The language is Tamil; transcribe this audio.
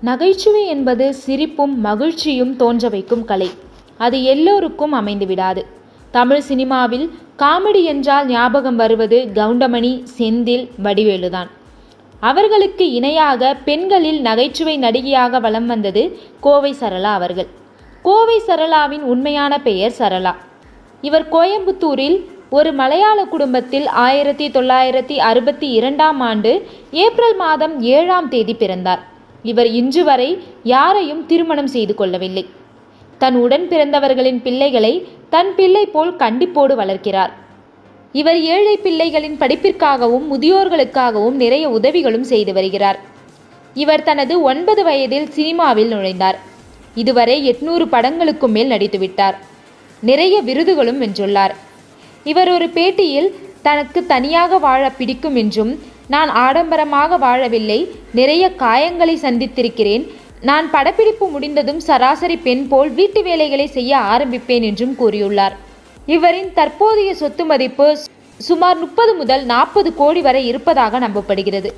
நகைச்சுவை என்பது சிரிப்பும் மகிழ்ச்சியும் தோன்ற வைக்கும் கலை. அது எல்லோருக்கும் அமைந்து விடாது தமிழ் சினிமாவில் காமெடி என்றால் ஞாபகம் வருவது கவுண்டமணி செந்தில் வடிவேலுதான். அவர்களுக்கு இணையாக பெண்களில் நகைச்சுவை நடிகையாக வலம் வந்தது கோவை சரளா அவர்கள். கோவை சரளாவின் உண்மையான பெயர் சரளா. இவர் கோயம்புத்தூரில் ஒரு மலையாள குடும்பத்தில் ஆயிரத்தி தொள்ளாயிரத்தி அறுபத்தி இரண்டாம் ஆண்டு ஏப்ரல் மாதம் ஏழாம் தேதி பிறந்தார். இவர் இன்று வரை யாரையும் திருமணம் செய்து கொள்ளவில்லை. தன் உடன் பிறந்தவர்களின் பிள்ளைகளை தன் பிள்ளை போல் கண்டிப்போடு வளர்க்கிறார். இவர் ஏழை பிள்ளைகளின் படிப்பிற்காகவும் முதியோர்களுக்காகவும் நிறைய உதவிகளும் செய்து வருகிறார். இவர் தனது ஒன்பது வயதில் சினிமாவில் நுழைந்தார். இதுவரை எட்நூறு படங்களுக்கும் மேல் நடித்துவிட்டார். நிறைய விருதுகளும் வென்றுள்ளார். இவர் ஒரு பேட்டியில் தனக்கு தனியாக வாழ பிடிக்கும் என்றும் நான் ஆடம்பரமாக வாழவில்லை நிறைய காயங்களை சந்தித்திருக்கிறேன். நான் படப்பிடிப்பு முடிந்ததும் சராசரி பெண் போல் வீட்டு வேலைகளை செய்ய ஆரம்பிப்பேன் என்றும் கூறியுள்ளார். இவரின் தற்போதைய சொத்து மதிப்பு சுமார் முப்பது முதல் நாற்பது கோடி வரை இருப்பதாக நம்பப்படுகிறது.